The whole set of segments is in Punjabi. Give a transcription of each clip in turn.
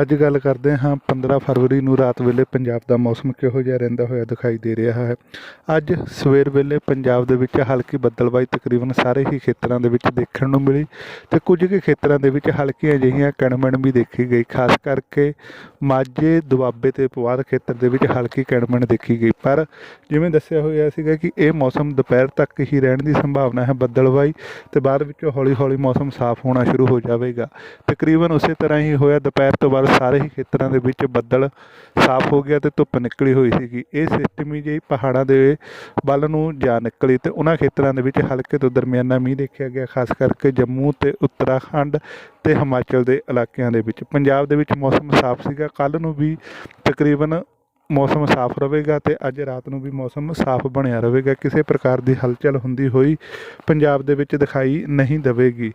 ਅੱਜ ਗੱਲ ਕਰਦੇ ਹਾਂ 15 ਫਰਵਰੀ ਨੂੰ ਰਾਤ ਵੇਲੇ ਪੰਜਾਬ ਦਾ ਮੌਸਮ ਕਿਹੋ ਜਿਹਾ ਰਹਿੰਦਾ ਹੋਇਆ ਦਿਖਾਈ ਦੇ ਰਿਹਾ ਹੈ। ਅੱਜ ਸਵੇਰ ਵੇਲੇ ਪੰਜਾਬ ਦੇ ਵਿੱਚ ਹਲਕੀ ਬੱਦਲਬਾਈ ਤਕਰੀਬਨ ਸਾਰੇ ਹੀ ਖੇਤਰਾਂ ਦੇ ਵਿੱਚ ਦੇਖਣ ਨੂੰ ਮਿਲੀ ਤੇ ਕੁਝ ਕੁ ਖੇਤਰਾਂ ਦੇ ਵਿੱਚ ਹਲਕੀਆਂ ਜਿਹੀਆਂ ਕਣਮਣ ਵੀ ਦੇਖੀ ਗਈ, ਖਾਸ ਕਰਕੇ ਮਾਝੇ, ਦੁਆਬੇ ਤੇ ਪੁਆਧ ਖੇਤਰ ਦੇ ਵਿੱਚ ਹਲਕੀ ਕਣਮਣ ਦੇਖੀ ਗਈ। ਪਰ ਜਿਵੇਂ ਦੱਸਿਆ ਹੋਇਆ ਸੀਗਾ ਕਿ ਇਹ ਮੌਸਮ ਦੁਪਹਿਰ ਤੱਕ ਹੀ ਰਹਿਣ ਦੀ ਸੰਭਾਵਨਾ ਹੈ ਬੱਦਲਬਾਈ ਤੇ ਬਾਅਦ ਵਿੱਚੋਂ ਹੌਲੀ-ਹੌਲੀ ਮੌਸਮ ਸਾਫ਼ ਹੋਣਾ ਸ਼ੁਰੂ ਹੋ ਜਾਵੇਗਾ। ਤਕਰੀਬਨ ਉਸੇ ਤਰ੍ਹਾਂ ਹੀ ਹੋਇਆ, ਦੁਪਹਿਰ ਤੋਂ ਬਾਅਦ ਸਾਰੇ ਹੀ ਖੇਤਰਾਂ ਦੇ ਵਿੱਚ ਬੱਦਲ ਸਾਫ਼ ਹੋ ਗਿਆ ਤੇ ਧੁੱਪ ਨਿਕਲੀ ਹੋਈ ਸੀਗੀ। ਇਹ ਸਿਸਟਮੀ ਜਿਹੀ ਪਹਾੜਾਂ ਦੇ ਵੱਲ ਨੂੰ ਜਾ ਨਿਕਲੀ ਤੇ ਉਹਨਾਂ ਖੇਤਰਾਂ ਦੇ ਵਿੱਚ ਹਲਕੇ ਤੋਂ ਦਰਮਿਆਨਾ ਮੀਂਹ ਦੇਖਿਆ ਗਿਆ, ਖਾਸ ਕਰਕੇ ਜੰਮੂ ਤੇ ਉੱਤਰਾਖੰਡ ਤੇ ਹਿਮਾਚਲ ਦੇ ਇਲਾਕਿਆਂ ਦੇ ਵਿੱਚ। ਪੰਜਾਬ ਦੇ ਵਿੱਚ ਮੌਸਮ ਸਾਫ਼ ਸੀਗਾ ਕੱਲ ਨੂੰ ਵੀ ਤਕਰੀਬਨ ਮੌਸਮ ਸਾਫ਼ ਰਹੇਗਾ ਤੇ ਅੱਜ ਰਾਤ ਨੂੰ ਵੀ ਮੌਸਮ ਸਾਫ਼ ਬਣਿਆ ਰਹੇਗਾ। ਕਿਸੇ ਪ੍ਰਕਾਰ ਦੀ ਹਲਚਲ ਹੁੰਦੀ ਹੋਈ ਪੰਜਾਬ ਦੇ ਵਿੱਚ ਦਿਖਾਈ ਨਹੀਂ ਦੇਵੇਗੀ।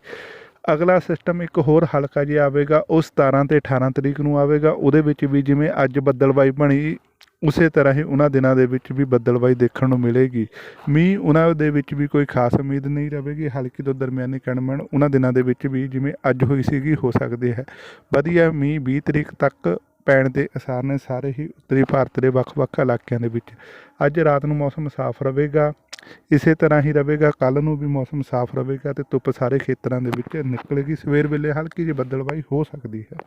ਅਗਲਾ ਸਿਸਟਮ ਇੱਕ ਹੋਰ ਹਲਕਾ ਜਿਹਾ ਆਵੇਗਾ, ਉਹ 17 ਤੇ 18 ਤਰੀਕ ਨੂੰ ਆਵੇਗਾ। ਉਹਦੇ ਵਿੱਚ ਵੀ ਜਿਵੇਂ ਅੱਜ ਬੱਦਲਬਾਈ ਬਣੀ, ਉਸੇ ਤਰ੍ਹਾਂ ਹੀ ਉਹਨਾਂ ਦਿਨਾਂ ਦੇ ਵਿੱਚ ਵੀ ਬੱਦਲਬਾਈ ਦੇਖਣ ਨੂੰ ਮਿਲੇਗੀ। ਮੀਂਹ ਉਹਨਾਂ ਦੇ ਵਿੱਚ ਵੀ ਕੋਈ ਖਾਸ ਉਮੀਦ ਨਹੀਂ ਰਹੇਗੀ, ਹਲਕੀ ਤੋਂ ਦਰਮਿਆਨੀ ਕਣਮਣ ਉਹਨਾਂ ਦਿਨਾਂ ਦੇ ਵਿੱਚ ਵੀ ਜਿਵੇਂ ਅੱਜ ਹੋਈ ਸੀਗੀ, ਹੋ ਸਕਦੀ ਹੈ। ਵਧੀਆ ਮੀਂਹ 20 ਤਰੀਕ ਤੱਕ ਪੈਣ ਦੇ ਅਸਾਰ ਨੇ ਸਾਰੇ ਹੀ ਉੱਤਰੀ ਭਾਰਤ ਦੇ ਵੱਖ-ਵੱਖ ਇਲਾਕਿਆਂ ਦੇ ਵਿੱਚ। ਅੱਜ ਰਾਤ ਨੂੰ ਮੌਸਮ ਸਾਫ਼ ਰਹੇਗਾ। ਇਸੇ ਤਰ੍ਹਾਂ ਹੀ ਰਹੇਗਾ ਕੱਲ ਨੂੰ ਵੀ ਮੌਸਮ ਸਾਫ਼ ਰਹੇਗਾ ਤੇ ਧੁੱਪ ਸਾਰੇ ਖੇਤਰਾਂ ਦੇ ਵਿੱਚ ਨਿਕਲੇਗੀ। ਸਵੇਰ ਵੇਲੇ ਹਲਕੀ ਜਿਹੀ ਬੱਦਲਬਾਈ ਹੋ ਸਕਦੀ ਹੈ।